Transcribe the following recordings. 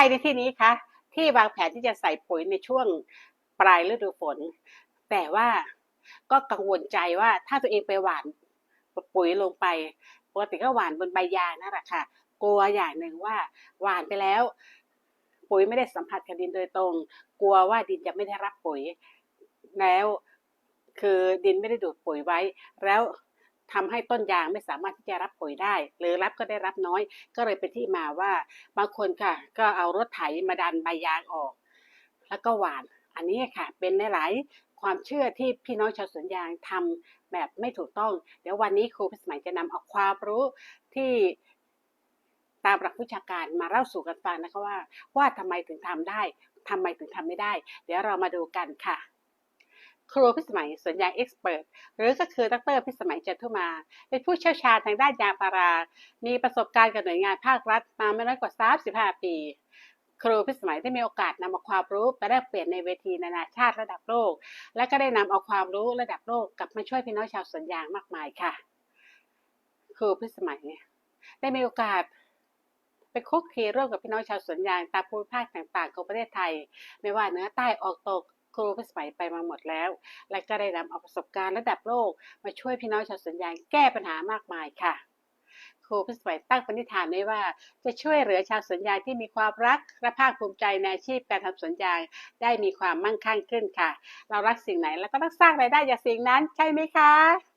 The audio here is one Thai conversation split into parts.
รในที่นี้คะที่วางแผนที่จะใส่ปุ๋ยในช่วงปลายฤดูฝน แต่ว่าก็กังวลใจว่าถ้าตัวเองไปหว่านปุ๋ยลงไปปกติก็หว่านบนใบยางนั่นแหละค่ะ กลัวอย่างหนึ่งว่าหว่านไปแล้ว ปุ๋ยไม่ได้สัมผัสกับดินโดยตรง กลัวว่าดินจะไม่ได้รับปุ๋ยแล้ว คือดินไม่ได้ดูดปุ๋ยไว้ แล้ว ทำให้ต้นยางไม่สามารถที่จะรับปุ๋ยได้ หรือรับก็ได้รับน้อย ก็เลยเป็นที่มาว่าบางคนค่ะ ก็เอารถไถมาดันใบยางออก แล้วก็หวาน อันนี้ค่ะ เป็นหลายๆความเชื่อที่พี่น้องชาวสวนยางทำแบบไม่ถูกต้อง เดี๋ยววันนี้ครูพิสมัยจะนำเอาความรู้ที่ตามหลักวิชาการมาเล่าสู่กันฟังนะคะว่า ว่าทำไมถึงทำได้ทำไมถึงทำไม่ได้ เดี๋ยวเรามาดูกันค่ะ ครูพิสมัยสวนยางเอ็กซ์เพรสหรือก็คือดรพิสมัยเจันทุมา เป็นผู้เชี่ยวชาญทางด้านยางพารา มีประสบการณ์กับหน่วยงานภาครัฐมาไม่น้อยกว่า 35 ปี ครูพิสมัยได้มีโอกาสนำเอาความรู้ไปแลกเปลี่ยนในเวทีนานาชาติระดับโลก และก็ได้นำเอาความรู้ระดับโลกกลับมาช่วยพี่น้องชาวสวนยางมากมายค่ะ ครูพิสมัยได้มีโอกาสไปคุกคีร่วมกับพี่น้องชาวสวนยางตามภูมิภาคต่างๆของประเทศไทย ไม่ว่าเหนือใต้ออกตก ครูพิสมัยไปมาหมดแล้ว และก็ได้นำเอาประสบการณ์ระดับโลก มาช่วยพี่น้องชาวสวนยางแก้ปัญหามากมายค่ะ ครูพิสมัยตั้งปณิธานไว้ว่า จะช่วยเหลือชาวสวนยางที่มีความรักและภาคภูมิใจในอาชีพการทำสวนยางได้มีความมั่งคั่งขึ้นค่ะ เรารักสิ่งไหนแล้วก็ต้องสร้างรายได้จากสิ่งนั้นใช่ไหมคะ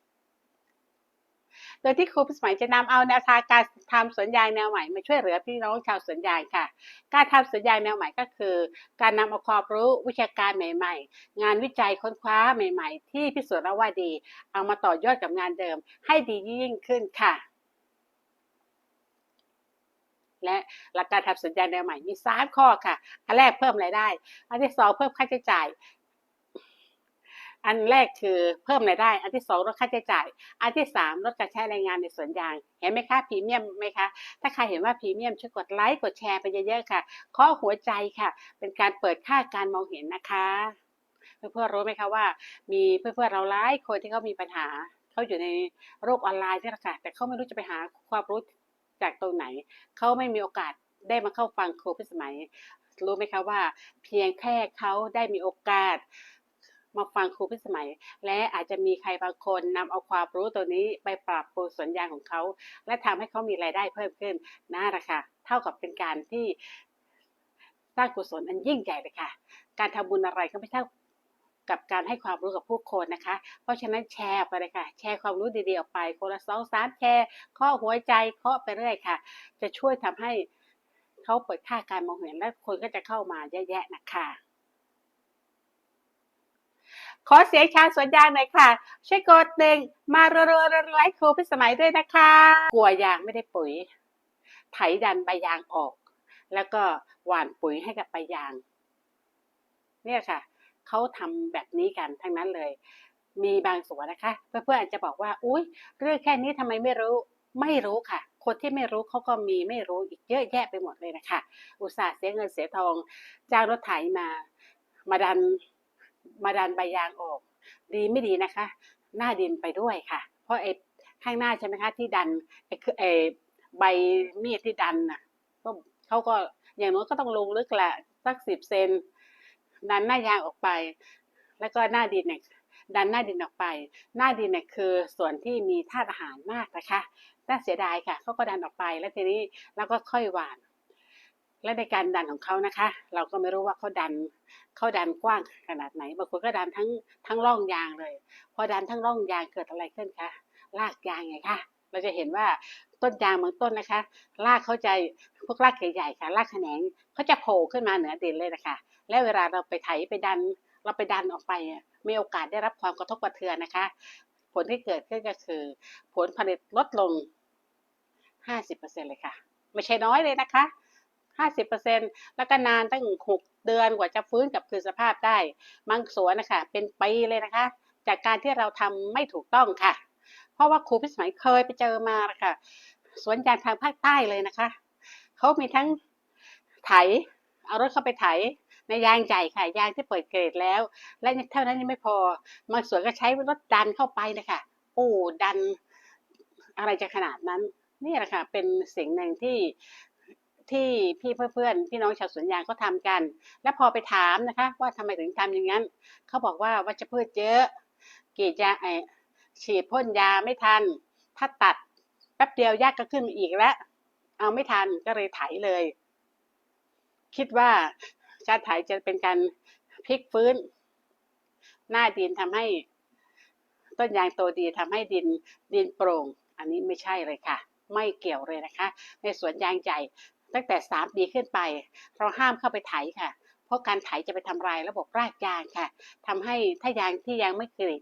โดยที่ครูพิสมัยจะนำเอาแนวทางการทำสวนยางแนวใหม่มาช่วยเหลือพี่น้องชาวสวนยางค่ะ การทำสวนยางแนวใหม่ก็คือ การนำเอาความรู้วิชาการใหม่ ๆ งานวิจัยค้นคว้าใหม่ ๆ ที่พิสูจน์แล้วว่าดี เอามาต่อยอดกับงานเดิม ให้ดียิ่งขึ้นค่ะและหลักการทำสวนยางแนวใหม่มีสามข้อค่ะ อันแรกเพิ่มรายได้ อันที่สองเพิ่มค่าใช้จ่าย อันแรกคือเพิ่มรายได้ อันที่สองลดค่าใช้จ่าย อันที่สามลดการใช้แรงงานในสวนยาง เห็นไหมคะพรีเมียมไหมคะ ถ้าใครเห็นว่าพรีเมียมช่วยกดไลค์กดแชร์ไปเยอะๆค่ะ ข้อหัวใจค่ะ เป็นการเปิดค่าการมองเห็นนะคะ เพื่อนๆรู้ไหมคะว่า มีเพื่อนๆเราหลายคนที่เขามีปัญหาเขาอยู่ในโลกออนไลน์นี่แหละค่ะแต่เขาไม่รู้จะไปหาความรู้จากตรงไหน เขาไม่มีโอกาสได้มาเข้าฟังครูพิสมัย รู้ไหมคะว่า เพียงแค่เขาได้มีโอกาส มาฟังครูพิสมัย และอาจจะมีใครบางคนนำเอาความรู้ตัวนี้ไปปรับปรุงสวนยางของเขา และทำให้เขามีรายได้เพิ่มขึ้นน่าละค่ะเท่ากับเป็นการที่สร้างกุศลอันยิ่งใหญ่เลยค่ะ การทำบุญอะไรก็ไม่เท่ากับการให้ความรู้กับผู้คนนะคะ เพราะฉะนั้นแชร์ไปเลยค่ะ แชร์ความรู้ดีๆออกไป คนละสองสามแชร์ข้อหัวใจเคาะไปเรื่อยค่ะ จะช่วยทำให้เขาเปิดค่าการมองเห็นและคนก็จะเข้ามาเยอะแยะนะคะ ขอเสียงชาวสวนยางหน่อยค่ะ ช่วยกดหนึ่งมารัวๆไลค์ครูพิสมัยด้วยนะคะ กลัวยางไม่ได้ปุ๋ย ไถดันใบยางออก แล้วก็หว่านปุ๋ยให้กับใบยาง เนี่ยค่ะเขาทำแบบนี้กันทั้งนั้นเลย มีบางส่วนนะคะ เพื่อนๆอาจจะบอกว่า อุ้ยเรื่องแค่นี้ทำไมไม่รู้ไม่รู้ค่ะ คนที่ไม่รู้เขาก็มีไม่รู้อีกเยอะแยะไปหมดเลยนะคะ อุตส่าห์เสียเงินเสียทองจ้างรถไถมา มาดัน มาดันใบยางออก ดีไม่ดีนะคะ หน้าดินไปด้วยค่ะ เพราะไอ้ข้างหน้าใช่ไหมคะ ที่ดันไอ้ไอ้ใบมีดที่ดันน่ะ ก็เขาก็อย่างน้อยก็ต้องลงลึกแหละสักสิบเซนดันหน้ายางออกไป แล้วก็หน้าดินเนี่ยดันหน้าดินออกไป หน้าดินเนี่ยคือส่วนที่มีธาตุอาหารมากนะคะน่าเสียดายค่ะเขาก็ดันออกไป แล้วทีนี้เราก็ค่อยหวาน และในการดันของเขานะคะ เราก็ไม่รู้ว่าเขาดันเขาดันกว้างขนาดไหนบางคนก็ดันทั้งทั้งร่องยางเลย พอดันทั้งร่องยางเกิดอะไรขึ้นคะรากยางไงคะเราจะเห็นว่าต้นยางบางต้นนะคะรากเขาจะพวกรากใหญ่ๆค่ะรากแขนงเขาจะโผล่ขึ้นมาเหนือดินเลยนะคะและเวลาเราไปไถไปดันเราไปดันออกไปมีโอกาสได้รับความกระทบกระเทือนนะคะ ผลที่เกิดขึ้นก็คือ ผลผลิตลดลง 50%เลยค่ะ ไม่ใช่น้อยเลยนะคะ 50%แล้วก็นานตั้ง 6 เดือนกว่าจะฟื้นกลับคืนสภาพได้บางสวนนะคะเป็นปีเลยนะคะ จากการที่เราทำไม่ถูกต้องค่ะ เพราะว่าครูพิสมัยเคยไปเจอมาค่ะสวนยางทางภาคใต้เลยนะคะเขามีทั้งไถเอารถเข้าไปไถในยางใหญ่ค่ะยางที่เปิดเกรดแล้ว และเท่านั้นยังไม่พอบางสวนก็ใช้รถดันเข้าไปนะคะโอ้ดันอะไรจะขนาดนั้นนี่แหละค่ะเป็นสิ่งหนึ่งที่ ที่พี่เพื่อนๆพี่น้องชาวสวนยางก็ทำกัน แล้วพอไปถามนะคะ ว่าทำไมถึงทำอย่างนั้นเขาบอกว่าวัชพืชเยอะกีดยาไอฉีดพ่นยาไม่ทัน ถ้าตัดแป๊บเดียวยากก็ขึ้นมาอีกแล้วเอาไม่ทันก็เลยไถเลย คิดว่าการไถจะเป็นการพลิกฟื้น หน้าดินทำให้ต้นยางโตดีทำให้ดินดินโปร่ง อันนี้ไม่ใช่เลยค่ะ ไม่เกี่ยวเลยนะคะ ในสวนยางใหญ่ ตั้งแต่สามปีขึ้นไป เราห้ามเข้าไปไถค่ะ เพราะการไถจะไปทำลายระบบรากยางค่ะทำให้ถ้ายางที่ยังไม่กรีด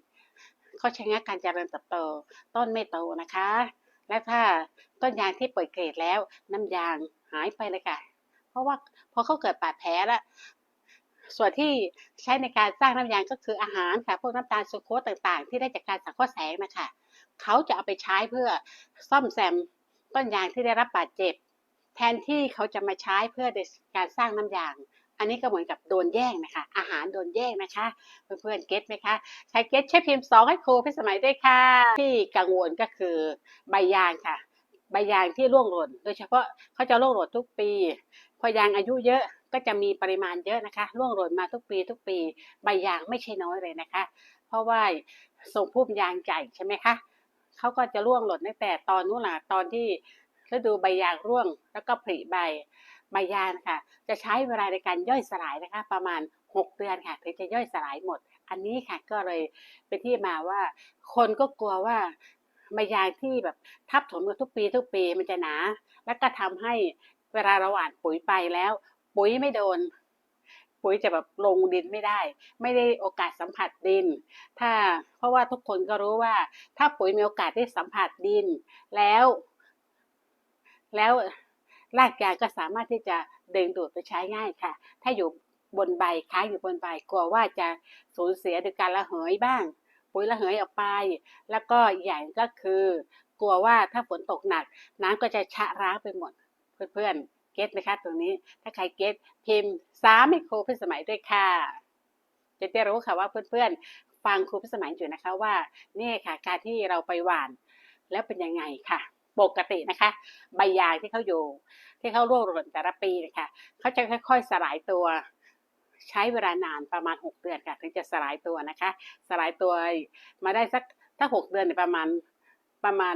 เขาชะงักการเจริญเติบโต ต้นไม่โตนะคะ และถ้าต้นยางที่เปิดเกรดแล้ว น้ำยางหายไปเลยค่ะ เพราะว่าพอเขาเกิดบาดแผลแล้วส่วนที่ใช้ในการสร้างน้ำยางก็คืออาหารค่ะ พวกน้ำตาลซูโคสต่างๆ ที่ได้จากการสังเคราะห์แสงนะคะ เขาจะเอาไปใช้เพื่อซ่อมแซมต้นยางที่ได้รับบาดเจ็บ นที่เขาจะมาใช้เพื่อการสร้างน้ำยาง อันนี้ก็เหมือนกับโดนแย่งนะคะ อาหารโดนแย่งนะคะ เพื่อนๆเก็ตไหมคะใช้เก็ตใช้พิมพ์สองให้ครูพิสมัยด้วยค่ะ ที่กังวลก็คือใบยางค่ะ ใบยางที่ร่วงหล่น โดยเฉพาะเขาจะร่วงหล่นทุกปี พอยางอายุเยอะก็จะมีปริมาณเยอะนะคะร่วงหล่นมาทุกปีทุกปีใบยางไม่ใช่น้อยเลยนะคะ เพราะว่าส่งพุ่มยางใหญ่ใช่ไหมคะเขาก็จะร่วงหล่นตั้งแต่ตอนนู้นแหละตอนที่ ฤดูใบยางร่วง แล้วก็ผลิใบใบยางค่ะ จะใช้เวลาในการย่อยสลายนะคะ ประมาณ 6 เดือนค่ะถึงจะย่อยสลายหมด อันนี้ค่ะก็เลยเป็นที่มาว่า คนก็กลัวว่าใบยางที่แบบทับถมกันทุกปีทุกปีมันจะหนา แล้วก็ทำให้เวลาเราหว่านปุ๋ยไปแล้ว ปุ๋ยไม่โดน ปุ๋ยจะแบบลงดินไม่ได้ ไม่ได้โอกาสสัมผัสดิน ถ้าเพราะว่าทุกคนก็รู้ว่า ถ้าปุ๋ยมีโอกาสได้สัมผัสดิน แล้ว แล้วรากยางก็สามารถที่จะดึงดูดไปใช้ง่ายค่ะ ถ้าอยู่บนใบค้างอยู่บนใบกลัวว่าจะสูญเสียโดยการระเหยบ้าง ปุ๋ยระเหยออกไป แล้วก็อีกอย่างก็คือ กลัวว่าถ้าฝนตกหนัก น้ำก็จะชะร้างไปหมดเพื่อนๆเก็ตไหมคะตรงนี้ ถ้าใครเก็ตพิมพ์สามให้ครพิสมัยด้วยค่ะจะได้รู้ค่ะว่าเพื่อนๆฟังครูพิสมัยอยู่นะคะว่านี่ค่ะการที่เราไปหวานแล้วเป็นยังไงค่ะ ปกตินะคะ ใบยางที่เขาอยู่ ที่เขาร่วงหล่นแต่ละปีนะคะเขาจะค่อย ๆ สลายตัวใช้เวลานานประมาณ 6 เดือนค่ะถึงจะสลายตัวนะคะ สลายตัวมาได้สักถ้า 6 เดือนเนี่ยประมาณประมาณ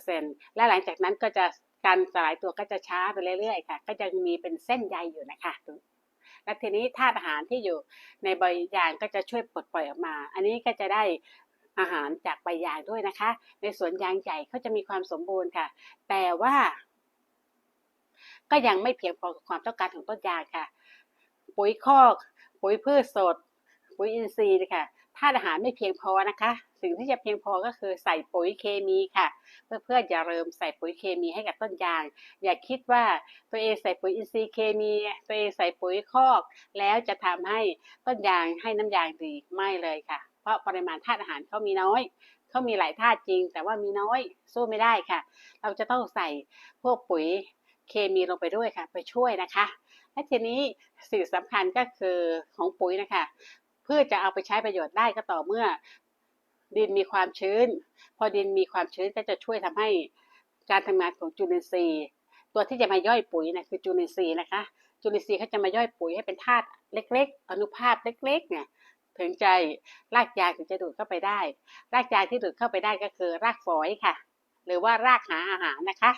80%และหลังจากนั้นก็จะการสลายตัวก็จะช้าไปเรื่อยๆค่ะ ก็จะมีเป็นเส้นใยอยู่นะคะและทีนี้ธาตุอาหารที่อยู่ในใบยางก็จะช่วยปลดปล่อยออกมา อันนี้ก็จะได้ อาหารจากใบยางด้วยนะคะ ในสวนยางใหญ่เขาจะมีความสมบูรณ์ค่ะ แต่ว่า ก็ยังไม่เพียงพอกับความต้องการของต้นยางค่ะ ปุ๋ยคอกปุ๋ยพืชสด ปุ๋ยอินทรีย์นะคะธาตุอาหารไม่เพียงพอนะคะ สิ่งที่จะเพียงพอก็คือใส่ปุ๋ยเคมีค่ะ เพื่อเพื่ออย่าเริ่มใส่ปุ๋ยเคมีให้กับต้นยาง อย่าคิดว่าตัวเองใส่ปุ๋ยอินทรีย์เคมี ตัวเองใส่ปุ๋ยคอก แล้วจะทำให้ต้นยางให้น้ำยางดีไม่เลยค่ะ เพราะปริมาณธาตุอาหารเขามีน้อยเขามีหลายธาตุจริง แต่ว่ามีน้อยสู้ไม่ได้ค่ะ เราจะต้องใส่พวกปุ๋ยเคมีลงไปด้วยค่ะ ไปช่วยนะคะ และทีนี้สิ่งสำคัญก็คือของปุ๋ยนะคะเพื่อจะเอาไปใช้ประโยชน์ได้ก็ต่อเมื่อ ดินมีความชื้น พอดินมีความชื้นก็จะช่วยทำให้การทำงานของจุลินทรีย์ ตัวที่จะมาย่อยปุ๋ยนะคือจุลินทรีย์นะคะ จุลินทรีย์เขาจะมาย่อยปุ๋ยให้เป็นธาตุเล็ก ๆ อนุภาคเล็กๆเนี่ย ถึงใจรากยางถึงจะดูดเข้าไปได้ รากยางที่ดูดเข้าไปได้ก็คือ รากฝอยค่ะ หรือว่ารากหาอาหารนะคะ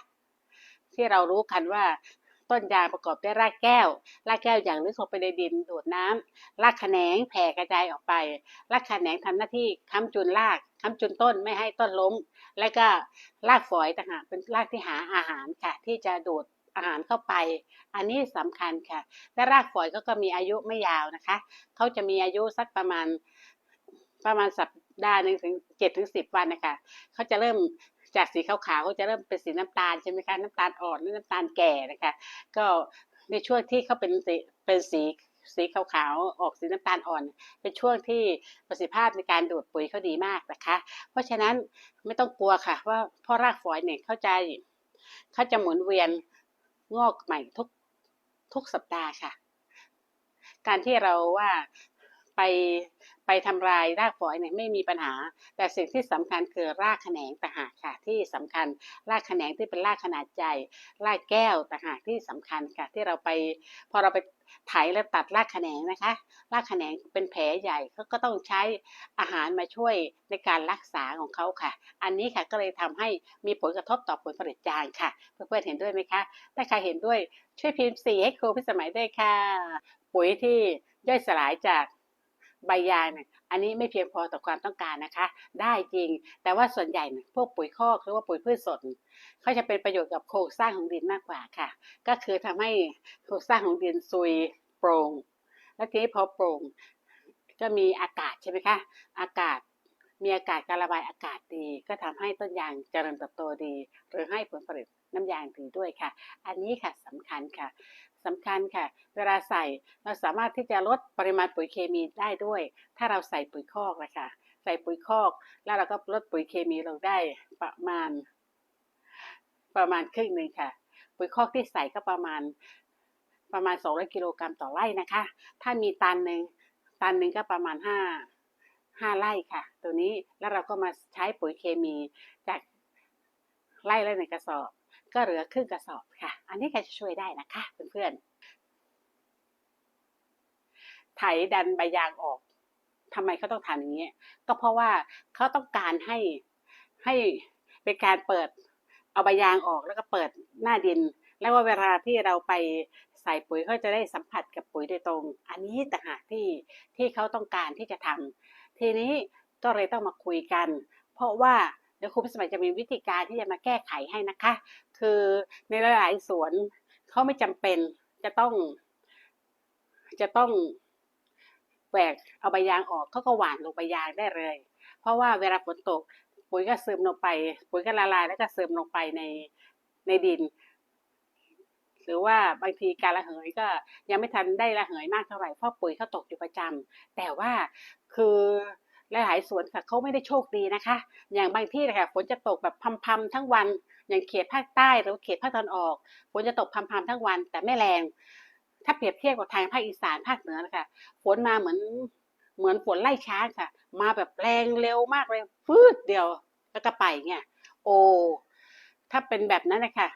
ที่เรารู้กันว่าต้นยางประกอบด้วยรากแก้ว รากแก้วอย่างลึกลงไปในดินดูดน้ำรากแขนงแผ่กระจายออกไป รากแขนงทำหน้าที่ค้ำจุนรากค้ำจุนต้นไม่ให้ต้นล้ม และก็รากฝอยต่างหากเป็นรากที่หาอาหารค่ะที่จะดูด อาหารเข้าไป อันนี้สำคัญค่ะ และรากฝอยก็ก็มีอายุไม่ยาวนะคะ เขาจะมีอายุสักประมาณประมาณสัปดาห์หนึ่งถึงเจ็ดถึงสิบวันนะคะเขาจะเริ่มจากสีขาวๆก็จะเริ่มเป็นสีน้ำตาลใช่ไหมคะน้ำตาลอ่อนหรือน้ำตาลแก่นะคะ ก็ในช่วงที่เขาเป็นสีเป็นสีสีขาวๆออกสีน้ำตาลอ่อน เป็นช่วงที่ประสิทธิภาพในการดูดปุ๋ยเขาดีมากนะคะ เพราะฉะนั้นไม่ต้องกลัวค่ะ ว่าพ่อรากฝอยเนี่ยเข้าใจเขาจะหมุนเวียน งอกใหม่ทุกทุกสัปดาห์ค่ะ การที่เราว่า ไปไปทำลายรากฝอยเนี่ยไม่มีปัญหา แต่สิ่งที่สำคัญคือรากแขนงต่างหากค่ะที่สำคัญรากแขนงที่เป็นรากขนาดใหญ่รากแก้วต่างหากที่สำคัญค่ะที่เราไปพอเราไปไถแล้วตัดรากแขนงนะคะ รากแขนงเป็นแผลใหญ่เขาก็ต้องใช้อาหารมาช่วยในการรักษาของเขาค่ะ อันนี้ค่ะก็เลยทำให้มีผลกระทบต่อผลผลิตยางค่ะ เพื่อนๆเห็นด้วยไหมคะ ถ้าใครเห็นด้วยช่วยพิมพ์สีให้ครูพิสมัยด้วยค่ะ ปุ๋ยที่ย่อยสลายจาก ใบยางเนี่ยอันนี้ไม่เพียงพอต่อความต้องการนะคะ ได้จริง แต่ว่าส่วนใหญ่เนี่ยพวกปุ๋ยคอกหรือว่าปุ๋ยพืชสดเขาจะเป็นประโยชน์กับโครงสร้างของดินมากกว่าค่ะ ก็คือทำให้โครงสร้างของดินซุยโปร่งแล้วทีนี้พอโปร่งก็มีอากาศใช่ไหมคะอากาศมีอากาศการระบายอากาศดี ก็ทำให้ต้นยางเจริญเติบโตดี หรือให้ผลผลิตน้ำยางดีด้วยค่ะ อันนี้ค่ะสำคัญค่ะ สำคัญค่ะ เวลาใส่เราสามารถที่จะลดปริมาณปุ๋ยเคมีได้ด้วย ถ้าเราใส่ปุ๋ยคอกนะคะใส่ปุ๋ยคอก แล้วเราก็ลดปุ๋ยเคมีลงได้ประมาณ ประมาณครึ่งหนึ่งค่ะ ปุ๋ยคอกที่ใส่ก็ประมาณประมาณ 200 กิโลกรัมต่อไร่นะคะ ถ้ามีตันหนึ่งตันหนึ่งก็ประมาณห้าห้าไร่ค่ะ ตัวนี้แล้วเราก็มาใช้ปุ๋ยเคมีจากไร่ละหนึ่งกระสอบ ก็เหลือครึ่งกระสอบค่ะ อันนี้ก็จะช่วยได้นะคะเพื่อนๆไถดันใบยางออกทำไมเขาต้องทำอย่างนี้ ก็เพราะว่าเขาต้องการให้ให้เป็นการเปิดเอาใบยางออกแล้วก็เปิดหน้าดิน แล้วว่าเวลาที่เราไปใส่ปุ๋ยเขาจะได้สัมผัสกับปุ๋ยโดยตรง อันนี้ต่างหากที่ที่เขาต้องการที่จะทำทีนี้ก็เลยต้องมาคุยกัน เพราะว่า ดี๋ยวครูพิสมัยจะมีวิธีการที่จะมาแก้ไขให้นะคะ คือในหลายๆสวนเขาไม่จำเป็นจะต้อง จะต้องแหวกเอาใบยางออกเขาก็หว่านลงใบยางได้เลย เพราะว่าเวลาฝนตกปุ๋ยก็ซึมลงไป ปุ๋ยก็ละลายแล้วก็ซึมลงไปในในดิน หรือว่าบางทีการระเหยก็ยังไม่ทันได้ระเหยมากเท่าไหร่เพราะปุ๋ยเขาตกอยู่ประจำแต่ว่าคือ หลายๆสวนค่ะเขาไม่ได้โชคดีนะคะ อย่างบางที่นะคะฝนจะตกแบบพำๆทั้งวัน อย่างเขตภาคใต้หรือเขตภาคตะวันออกฝนจะตกพำๆทั้งวัน แต่ไม่แรง ถ้าเปรียบเทียบกับทางภาคอีสานภาคเหนือนะคะฝนมาเหมือนเหมือนฝนไล่ช้างค่ะ มาแบบแรงเร็วมากเลยฟืดเดียวแล้วก็ไปเงี้ยโอ้ถ้าเป็นแบบนั้นนะคะ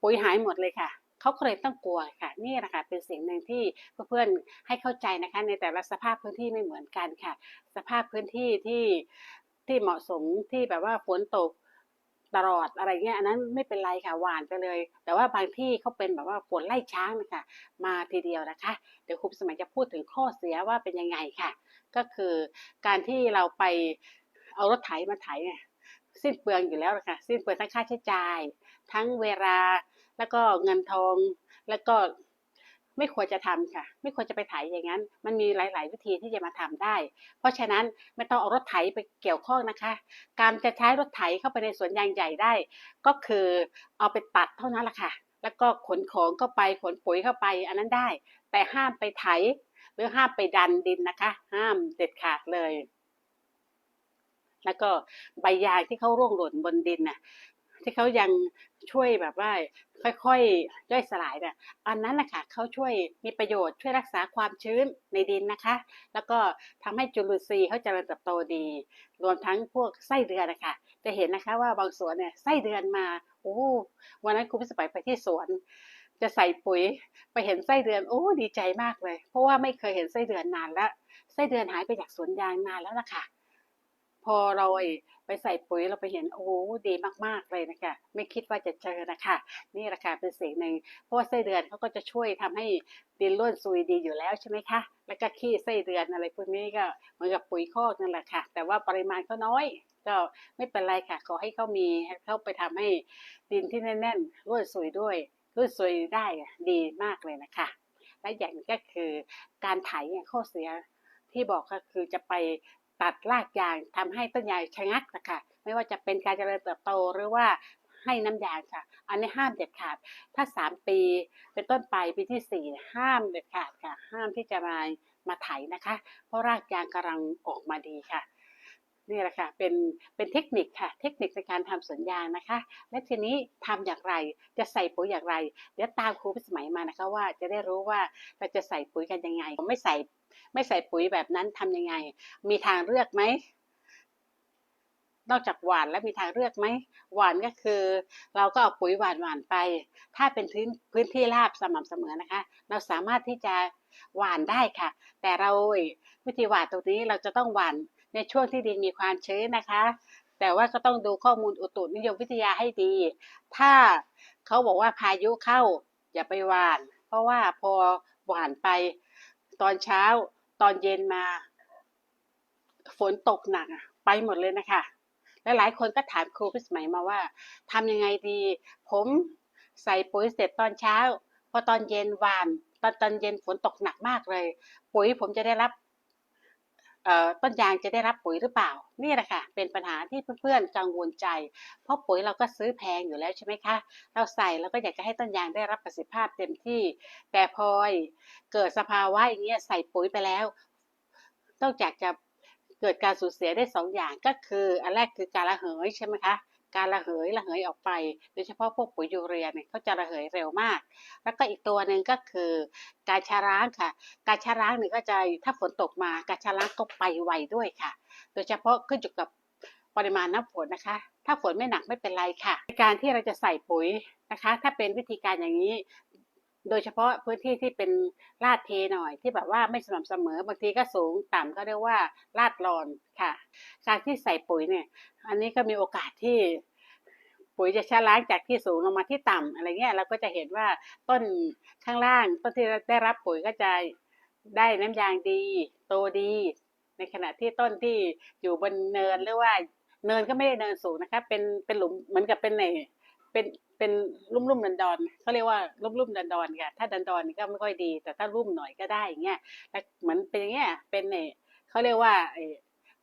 ปุ๋ยหายหมดเลยค่ะ เขาก็เลยต้องกลัวค่ะ นี่แหละค่ะเป็นสิ่งหนึ่งที่เพื่อนๆให้เข้าใจนะคะ ในแต่ละสภาพพื้นที่ไม่เหมือนกันค่ะ สภาพพื้นที่ที่ที่เหมาะสมที่แบบว่าฝนตกตลอดอะไรเงี้ยอันนั้นไม่เป็นไรค่ะหวานไปเลย แต่ว่าบางที่เขาเป็นแบบว่าฝนไล่ช้างนะคะมาทีเดียวนะคะ เดี๋ยวครูสมัยจะพูดถึงข้อเสียว่าเป็นยังไงค่ะ ก็คือการที่เราไปเอารถไถมาไถเนี่ย สิ้นเปลืองอยู่แล้วนะคะสิ้นเปลืองทั้งค่าใช้จ่าย ทั้งเวลาแล้วก็เงินทอง แล้วก็ไม่ควรจะทำค่ะ ไม่ควรจะไปไถอย่างนั้น มันมีหลาย ๆ วิธีที่จะมาทำได้ เพราะฉะนั้นไม่ต้องเอารถไถไปเกี่ยวข้องนะคะ การจะใช้รถไถเข้าไปในสวนยางใหญ่ได้ ก็คือเอาไปตัดเท่านั้นแหละค่ะ แล้วก็ขนของเข้าไปขนปุ๋ยเข้าไป อันนั้นได้ แต่ห้ามไปไถหรือห้ามไปดันดินนะคะ ห้ามเด็ดขาดเลย แล้วก็ใบยางที่เขาร่วงหล่นบนดินน่ะที่เขายังช่วยแบบว่าค่อยๆย่อยสลายเนี่ยอันนั้นนะคะเขาช่วยมีประโยชน์ช่วยรักษาความชื้นในดินนะคะ แล้วก็ทำให้จุลินทรีย์เขาเจริญเติบโตดี รวมทั้งพวกไส้เดือนนะคะ จะเห็นนะคะว่าบางสวนเนี่ยไส้เดือนมาโอ้วันนั้นคุณพิสมัยไปที่สวน จะใส่ปุ๋ยไปเห็นไส้เดือนโอ้ดีใจมากเลย เพราะว่าไม่เคยเห็นไส้เดือนนานแล้วไส้เดือนหายไปจากสวนยางนานแล้วล่ะค่ะ พอเราไปใส่ปุ๋ยเราไปเห็นโอ้ดีมากๆเลยนะคะ ไม่คิดว่าจะเจอนะคะ นี่ราคาเป็นสิ่งหนึ่งเพราะว่าไส้เดือนเขาก็จะช่วยทำให้ดินร่วนซุยดีอยู่แล้วใช่ไหมคะแล้วก็ขี้ไส้เดือนอะไรพวกนี้ก็เหมือนกับปุ๋ยคอกนั่นแหละค่ะ แต่ว่าปริมาณเขาน้อย ก็ไม่เป็นไรค่ะ ขอให้เขามีเข้าไปทำให้ดินที่แน่นๆร่วนซุยด้วยร่วนซุยได้ดีมากเลยนะคะ และอย่างนี้ก็คือการไถข้อเสียที่บอกก็คือจะไป ตัดรากยางทำให้ต้นยางชะงักนะคะไม่ว่าจะเป็นการเจริญเติบโตหรือว่าให้น้ำยางค่ะ อันนี้ห้ามเด็ดขาด ถ้าสามปีเป็นต้นไปปีที่สี่ห้ามเด็ดขาดค่ะ ห้ามที่จะมามาไถนะคะ เพราะรากยางกำลังออกมาดีค่ะ นี่แหละค่ะ เป็น เป็นเทคนิคค่ะ เทคนิคในการทำสวนยางนะคะ และทีนี้ทำอย่างไร จะใส่ปุ๋ยอย่างไร เดี๋ยวตามครูพิสมัยมานะคะว่าจะได้รู้ว่าเราจะใส่ปุ๋ยกันยังไง ไม่ใส่ ไม่ใส่ปุ๋ยแบบนั้นทำยังไง มีทางเลือกไหมนอกจากหวานแล้วมีทางเลือกไหมหวานก็คือ เราก็เอาปุ๋ยหวานหวานไป ถ้าเป็นพื้นพื้นที่ราบสม่ำเสมอนะคะ เราสามารถที่จะหวานได้ค่ะ แต่เราวิธีหวานตรงนี้เราจะต้องหวานในช่วงที่ดินมีความชื้นนะคะ แต่ว่าก็ต้องดูข้อมูลอุตุนิยมวิทยาให้ดี ถ้าเขาบอกว่าพายุเข้าอย่าไปหวาน เพราะว่าพอหวานไป ตอนเช้าตอนเย็นมา ฝนตกหนักไปหมดเลยนะคะและหลายคนก็ถามครูพิสมัยมาว่าทำยังไงดี ผมใส่ปุ๋ยเสร็จตอนเช้า พอตอนเย็นหวาน ตอนตอนเย็นฝนตกหนักมากเลย ปุ๋ยผมจะได้รับ ต้นยางจะได้รับปุ๋ยหรือเปล่า นี่แหละค่ะ เป็นปัญหาที่เพื่อนๆกังวลใจ เพราะปุ๋ยเราก็ซื้อแพงอยู่แล้วใช่ไหมคะ เราใส่เราก็อยากจะให้ต้นยางได้รับประสิทธิภาพเต็มที่ แต่พอเกิดสภาวะอย่างเงี้ยใส่ปุ๋ยไปแล้วต้องจากจะเกิดการสูญเสียได้สองอย่างก็คือ อันแรกคือการระเหยใช่ไหมคะ การระเหยระเหยออกไป โดยเฉพาะพวกปุ๋ยยูเรียเนี่ยเขาจะระเหยเร็วมาก แล้วก็อีกตัวหนึ่งก็คือการชาร้างค่ะ การชาร้างเนี่ยก็จะถ้าฝนตกมาการชาร้างก็ไปไวด้วยค่ะ โดยเฉพาะขึ้นอยู่กับปริมาณน้ำฝนนะคะ ถ้าฝนไม่หนักไม่เป็นไรค่ะ การที่เราจะใส่ปุ๋ยนะคะ ถ้าเป็นวิธีการอย่างนี้ โดยเฉพาะพื้นที่ที่เป็นลาดเทหน่อย ที่แบบว่าไม่สม่ำเสมอบางทีก็สูงต่ำก็เรียกว่าลาดรอนค่ะ การที่ใส่ปุ๋ยเนี่ย อันนี้ก็มีโอกาสที่ปุ๋ยจะชะล้างจากที่สูงลงมาที่ต่ำอะไรเงี้ยเราก็จะเห็นว่าต้นข้างล่างต้นที่ได้รับปุ๋ยก็จะได้น้ำยางดี โตดี ในขณะที่ต้นที่อยู่บนเนินหรือว่าเนินก็ไม่ได้เนินสูงนะคะเป็นเป็นหลุมเหมือนกับเป็นใน เป็นเป็นรุ่มรุ่มดันดอนเขาเรียกว่ารุ่มรุ่มดันดอนค่ะถ้าดันดอนก็ไม่ค่อยดี แต่ถ้ารุ่มหน่อยก็ได้อย่างเงี้ยแล้วเหมือนเป็นอย่างเงี้ยเป็นเนี่ยเขาเรียกว่า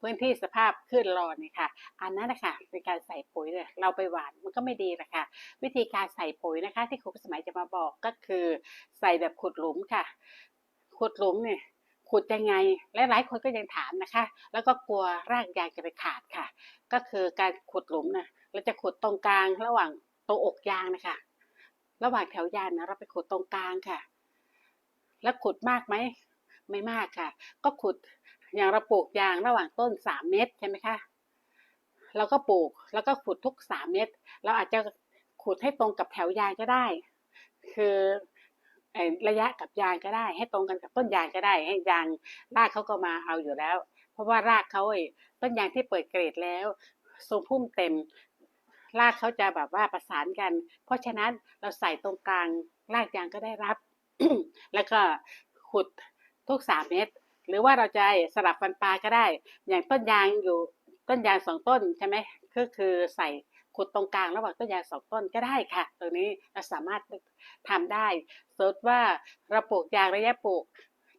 พื้นที่สภาพขึ้นรอนนี่ค่ะ อันนั้นนะคะเป็นการใส่ปุ๋ยเนี่ยเราไปหวานมันก็ไม่ดีละค่ะ วิธีการใส่ปุ๋ยนะคะ ที่ครูสมัยจะมาบอกก็คือใส่แบบขุดหลุมค่ะ ขุดหลุมเนี่ยขุดยังไงและหลายคนก็ยังถามนะคะ แล้วก็กลัวรากยางจะไปขาดค่ะ ก็คือการขุดหลุมนะเราจะขุดตรงกลางระหว่าง ตรงอกยางนะคะ ระหว่างแถวยางนะเราไปขุดตรงกลางค่ะ แล้วขุดมากไหมไม่มากค่ะ ก็ขุดอย่างเราปลูกยางระหว่างต้นสามเมตรใช่ไหมคะเราก็ปลูกแล้วก็ขุดทุกสามเมตรเราอาจจะขุดให้ตรงกับแถวยางก็ได้ คือระยะกับยางก็ได้ ให้ตรงกันกับต้นยางก็ได้ ให้ยางรากเขาก็มาเอาอยู่แล้ว เพราะว่ารากเขาไอ้ต้นยางที่เปิดเกรดแล้วทรงพุ่มเต็ม รากเขาจะแบบว่าประสานกัน เพราะฉะนั้นเราใส่ตรงกลางรากยางก็ได้รับ แล้วก็ขุดทุกสามเมตร หรือว่าเราจะสลับฟันปลาก็ได้ อย่างต้นยางอยู่ต้นยางสองต้นใช่ไหมก็คือใส่ขุดตรงกลางระหว่างต้นยางสองต้นก็ได้ค่ะ ตรงนี้เราสามารถทำได้สมมติว่าเราปลูกยางระยะปลูก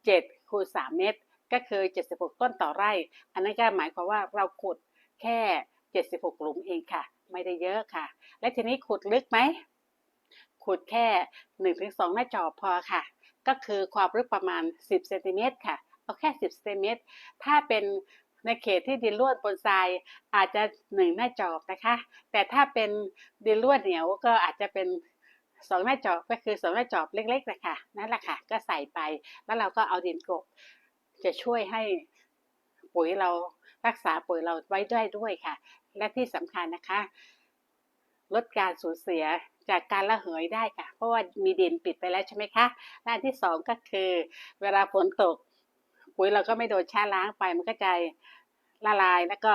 เจ็ดคูณสามเมตร ก็คือเจ็ดสิบหกต้นต่อไร่ อันนั้นก็หมายความว่าเราขุดแค่เจ็ดสิบหกหลุมเองค่ะ ไม่ได้เยอะค่ะ และทีนี้ขุดลึกไหมขุดแค่หนึ่งถึงสองหน้าจอบพอค่ะ ก็คือความลึกประมาณสิบเซนติเมตรค่ะเอาแค่สิบเซนติเมตรถ้าเป็นในเขตที่ดินร่วนปนทรายอาจจะหนึ่งหน้าจอบนะคะ แต่ถ้าเป็นดินร่วนเหนียวก็อาจจะเป็นสองหน้าจอบก็คือสองหน้าจอบเล็กๆนะคะนั่นแหละค่ะ ก็ใส่ไปแล้วเราก็เอาดินกบจะช่วยให้ปุ๋ยเรารักษาปุ๋ยเราไว้ได้ด้วยค่ะ และที่สำคัญนะคะ ลดการสูญเสียจากการระเหยได้ค่ะ เพราะว่ามีดินปิดไปแล้วใช่ไหมคะและอันที่สองก็คือ เวลาฝนตก ปุ๋ยเราก็ไม่โดนแช้ล้างไปมันก็จะละลายแล้วก็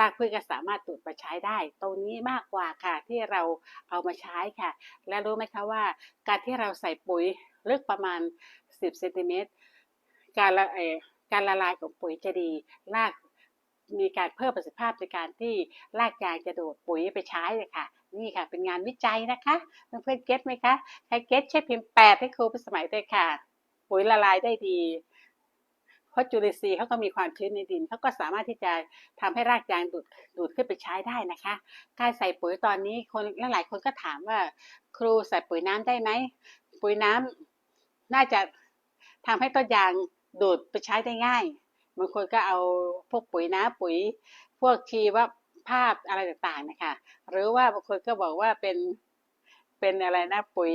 รากพืชก็สามารถตูดมาใช้ได้ ตรงนี้มากกว่าค่ะที่เราเอามาใช้ค่ะ และรู้ไหมคะว่า การที่เราใส่ปุ๋ยลึกประมาณ 10เซนติเมตรการละการละลายของปุ๋ยจะดีราก มีการเพิ่มประสิทธิภาพในการที่รากยางจะดูดปุ๋ยไปใช้เลยค่ะ นี่ค่ะ เป็นงานวิจัยนะคะเพื่อนเก็ตไหมคะใครเก็ตใช้พิมพ์แปดให้ครูเป็นสมัยด้วยค่ะ ปุ๋ยละลายได้ดีเพราะจุลินทรีย์เขาก็มีความชื้นในดินเขาก็สามารถที่จะทำให้รากยางดูดดูดขึ้นไปใช้ได้นะคะ การใส่ปุ๋ยตอนนี้คนหลายคนก็ถามว่า ครูใส่ปุ๋ยน้ำได้ไหมปุ๋ยน้ำน่าจะทำให้ต้นยางดูดไปใช้ได้ง่าย บางคนก็เอาพวกปุ๋ยนะปุ๋ย พวกชีว่าภาพอะไรต่างๆนะคะ หรือว่าบางคนก็บอกว่าเป็นเป็นอะไรนะปุ๋ย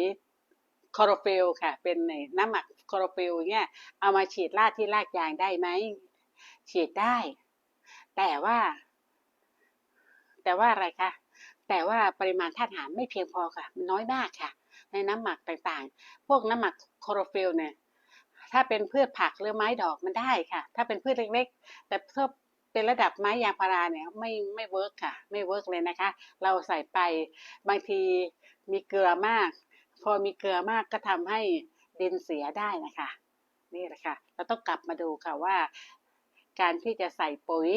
คอโรฟิลค่ะ เป็นน้ำหมักคอโรฟิลเนี่ยเอามาฉีดราดที่รากยางได้ไหมฉีดได้ แต่ว่า แต่ว่าอะไรคะแต่ว่าปริมาณธาตุอาหารไม่เพียงพอค่ะมันน้อยมากค่ะ ในน้ำหมักต่างๆ พวกน้ำหมักคอโรฟิลเนี่ย ถ้าเป็นพืชผักหรือไม้ดอกมันได้ค่ะ ถ้าเป็นพืชเล็กๆ แต่ถ้าเป็นระดับไม้ยางพาราเนี่ยไม่ไม่เวิร์กค่ะ ไม่เวิร์กเลยนะคะ เราใส่ไปบางทีมีเกลือมาก พอมีเกลือมากก็ทำให้ดินเสียได้นะคะ นี่แหละค่ะเราต้องกลับมาดูค่ะว่า การที่จะใส่ปุ๋ย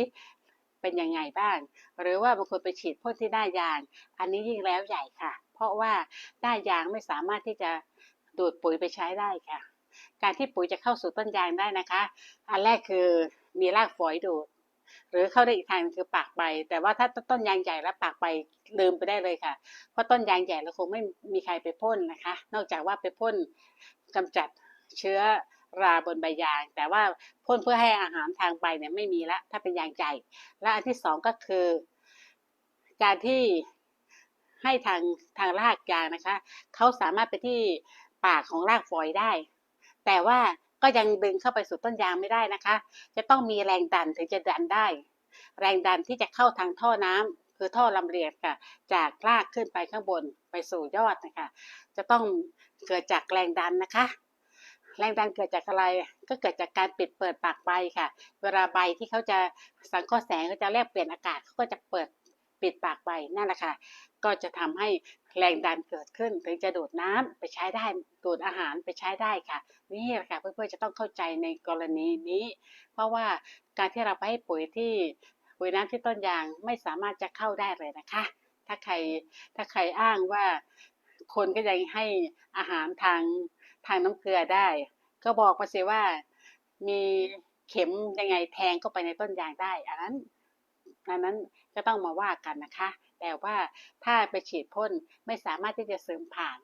เป็นยังไงบ้าง หรือว่าบางคนไปฉีดพ่นที่หน้ายาง อันนี้ยิ่งแล้วใหญ่ค่ะ เพราะว่าหน้ายางไม่สามารถที่จะดูดปุ๋ยไปใช้ได้ค่ะ การที่ปุ๋ยจะเข้าสู่ต้นยางได้นะคะ อันแรกคือมีรากฝอยดูด หรือเข้าได้อีกทางคือปากใบ แต่ว่าถ้าต้นยางใหญ่แล้วปากใบลืมไปได้เลยค่ะ เพราะต้นยางใหญ่เราคงไม่มีใครไปพ่นนะคะ นอกจากว่าไปพ่นกำจัดเชื้อราบนใบยาง แต่ว่าพ่นเพื่อให้อาหารทางใบเนี่ยไม่มีละถ้าเป็นยางใหญ่และอันที่สองก็คือ การที่ให้ทางทางรากยางนะคะเขาสามารถไปที่ปากของรากฝอยได้ แต่ว่าก็ยังดึงเข้าไปสู่ต้นยางไม่ได้นะคะ จะต้องมีแรงดันถึงจะดันได้ แรงดันที่จะเข้าทางท่อน้ำคือท่อลำเลียงค่ะ จากรากขึ้นไปข้างบนไปสู่ยอดนะคะ จะต้องเกิดจากแรงดันนะคะ แรงดันเกิดจากอะไร ก็เกิดจากการปิดเปิดปากใบค่ะ เวลาใบที่เขาจะสังเคราะห์แสงเขาจะแลกเปลี่ยนอากาศเขาก็จะเปิดปิดปากใบนั่นแหละค่ะ ก็จะทำให้แรงดันเกิดขึ้นถึงจะดูดน้ำไปใช้ได้ดูดอาหารไปใช้ได้ค่ะ นี่แหละค่ะเพื่อนๆจะต้องเข้าใจในกรณีนี้ เพราะว่าการที่เราไปให้ปุ๋ยที่ปุ๋ยน้ำที่ต้นยางไม่สามารถจะเข้าได้เลยนะคะ ถ้าใครถ้าใครอ้างว่าคนก็ยังให้อาหารทางทางน้ำเกลือได้ ก็บอกมาสิว่ามีเข็มยังไงแทงเข้าไปในต้นยางได้ อันนั้นอันนั้นก็ต้องมาว่ากันนะคะ แต่ว่าถ้าไปฉีดพ่นไม่สามารถที่จะเสริมผ่าน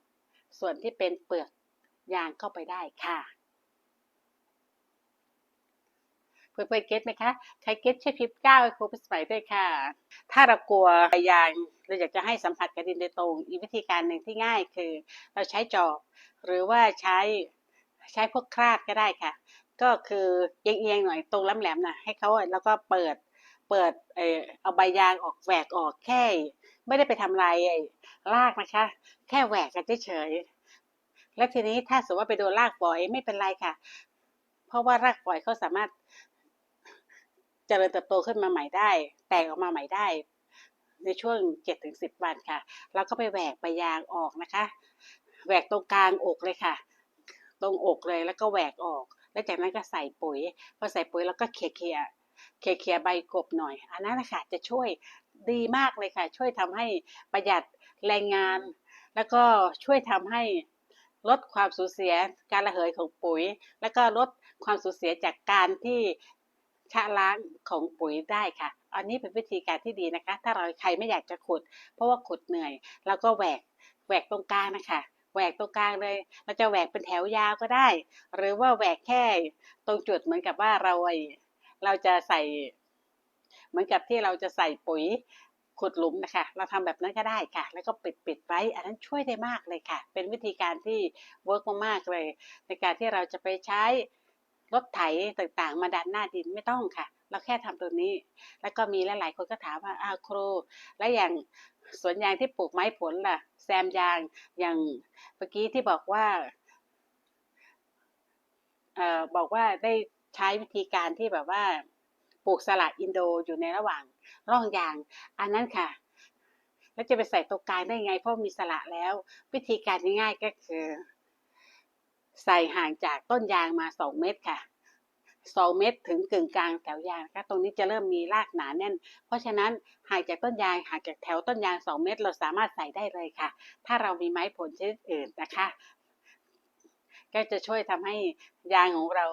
ส่วนที่เป็นเปลือกยางเข้าไปได้ค่ะเพื่อนๆเก็ตไหมคะ ใครเก็ตช่วยพิมพ์ก้าให้ครูพิสมัยด้วยค่ะ ถ้าเรากลัวยางเราอยากจะให้สัมผัสกับดินโดยตรง อีกวิธีการหนึ่งที่ง่ายคือ เราใช้จอบ หรือว่าใช้ใช้พวกคราดก็ได้ค่ะ ก็คือเอียงๆหน่อยตรงแหลมๆนะให้เขาแล้วก็เปิด เปิดเออเอาใบยางออกแหวกออกแค่ ไม่ได้ไปทำลายไอ้รากนะคะ แค่แหวกกันเฉยๆและทีนี้ถ้าสมมติว่าไปโดนรากฝอยไม่เป็นไรค่ะ เพราะว่ารากฝอยเขาสามารถเจริญเติบโตขึ้นมาใหม่ได้ แตกออกมาใหม่ได้ ในช่วงเจ็ดถึงสิบวันค่ะ แล้วก็ไปแหวกใบยางออกนะคะ แหวกตรงกลางอกเลยค่ะ ตรงอกเลยแล้วก็แหวกออก แล้วจากนั้นก็ใส่ปุ๋ย พอใส่ปุ๋ยแล้วก็เขี่ยเขี่ยเขี่ย เขี่ยใบกบหน่อย อันนั้นนะคะจะช่วยดีมากเลยค่ะ ช่วยทำให้ประหยัดแรงงาน แล้วก็ช่วยทำให้ลดความสูญเสียการระเหยของปุ๋ย แล้วก็ลดความสูญเสียจากการที่ชะล้างของปุ๋ยได้ค่ะ อันนี้เป็นวิธีการที่ดีนะคะ ถ้าเราใครไม่อยากจะขุด เพราะว่าขุดเหนื่อย แล้วก็แหวกแหวกตรงกลางนะคะแหวกตรงกลางเลย เราจะแหวกเป็นแถวยาวก็ได้ หรือว่าแหวกแค่ตรงจุดเหมือนกับว่าเรา เราจะใส่ เหมือนกับที่เราจะใส่ปุ๋ยขุดหลุมนะคะ เราทำแบบนั้นก็ได้ค่ะ แล้วก็ปิดปิดไว้ อันนั้นช่วยได้มากเลยค่ะ เป็นวิธีการที่เวิร์กมากๆเลย ในการที่เราจะไปใช้รถไถต่างๆ มาดันหน้าดินไม่ต้องค่ะ เราแค่ทำตัวนี้ แล้วก็มีหลายๆคนก็ถามว่าอ้าวครู แล้วอย่างสวนยางที่ปลูกไม้ผลล่ะ แซมยางอย่างเมื่อกี้ที่บอกว่าเอ่อบอกว่าได้ ใช้วิธีการที่แบบว่าปลูกสลัดอินโดอยู่ในระหว่างร่องยาง อันนั้นค่ะ แล้วจะไปใส่ตรงกลางได้ไง เพราะมีสละแล้ว วิธีการง่ายๆก็คือ ใส่ห่างจากต้นยางมาสองเมตรค่ะสองเมตรถึงกึ่งกลางแถวยางนะคะตรงนี้จะเริ่มมีรากหนาแน่น เพราะฉะนั้นห่างจากต้นยางห่างจากแถวต้นยางสองเมตร เราสามารถใส่ได้เลยค่ะ ถ้าเรามีไม้ผลชนิดอื่นนะคะ ก็จะช่วยทำให้ยางของเรา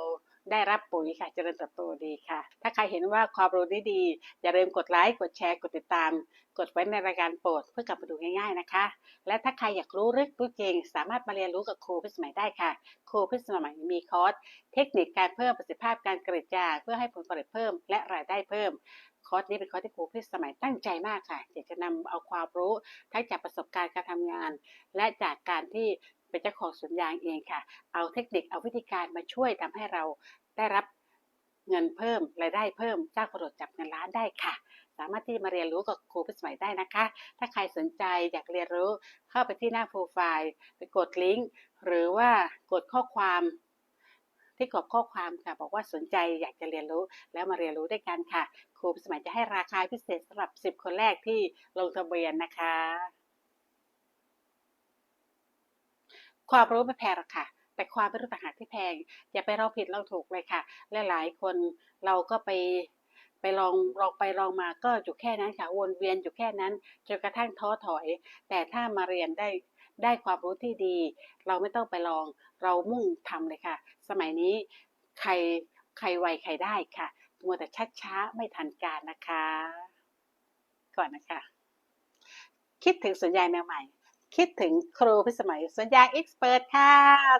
ได้รับปุ๋ยค่ะเจริญเติบโตดีค่ะ ถ้าใครเห็นว่าความรู้นี้ดี อย่าลืมกดไลค์กดแชร์กดติดตาม กดไว้ในรายการโปรดเพื่อกลับมาดูง่ายๆนะคะ และถ้าใครอยากรู้ลึกรู้จริงสามารถมาเรียนรู้กับครูพิสมัยได้ค่ะ ครูพิสมัยมีคอร์สเทคนิคการเพิ่มประสิทธิภาพการกรีดยางเพื่อให้ผลผลิตเพิ่ม และรายได้เพิ่มคอร์สนี้เป็นคอร์สที่ครูพิสมัยตั้งใจมากค่ะอยากจะนำเอาความรู้ทั้งจากประสบการณ์การทำงาน และจากการที่เป็นเจ้าของสวนยางเองค่ะ เอาเทคนิคเอาวิธีการมาช่วยทำให้เรา ได้รับเงินเพิ่มรายได้เพิ่มเจ้ากระโดดจับเงินล้านได้ค่ะ สามารถที่มาเรียนรู้กับครูพิสมัยได้นะคะ ถ้าใครสนใจอยากเรียนรู้เข้าไปที่หน้าโปรไฟล์ไปกดลิงก์หรือว่ากดข้อความที่กรอบข้อความค่ะ บอกว่าสนใจอยากจะเรียนรู้แล้วมาเรียนรู้ด้วยกันค่ะ ครูพิสมัยจะให้ราคาพิเศษสำหรับ 10 คนแรกที่ลงทะเบียนนะคะ ความรู้ไม่แพงหรอกค่ะ แต่ความไม่รู้ต่างหากที่แพง อย่าไปเราผิดเราถูกเลยค่ะหลายคนเราก็ไปไปลองลองไปลองมาก็อยู่แค่นั้นค่ะวนเวียนอยู่แค่นั้นจนกระทั่งท้อถอย แต่ถ้ามาเรียนได้ได้ความรู้ที่ดี เราไม่ต้องไปลองเรามุ่งทำเลยค่ะ สมัยนี้ใครใครไวใครได้ค่ะมัวแต่ชัดช้าไม่ทันการนะคะ ก่อนนะคะ คิดถึงสวนยางแนวใหม่ คิดถึงครูพิสมัยสวนยาเอ็กซ์เพรสค่ะ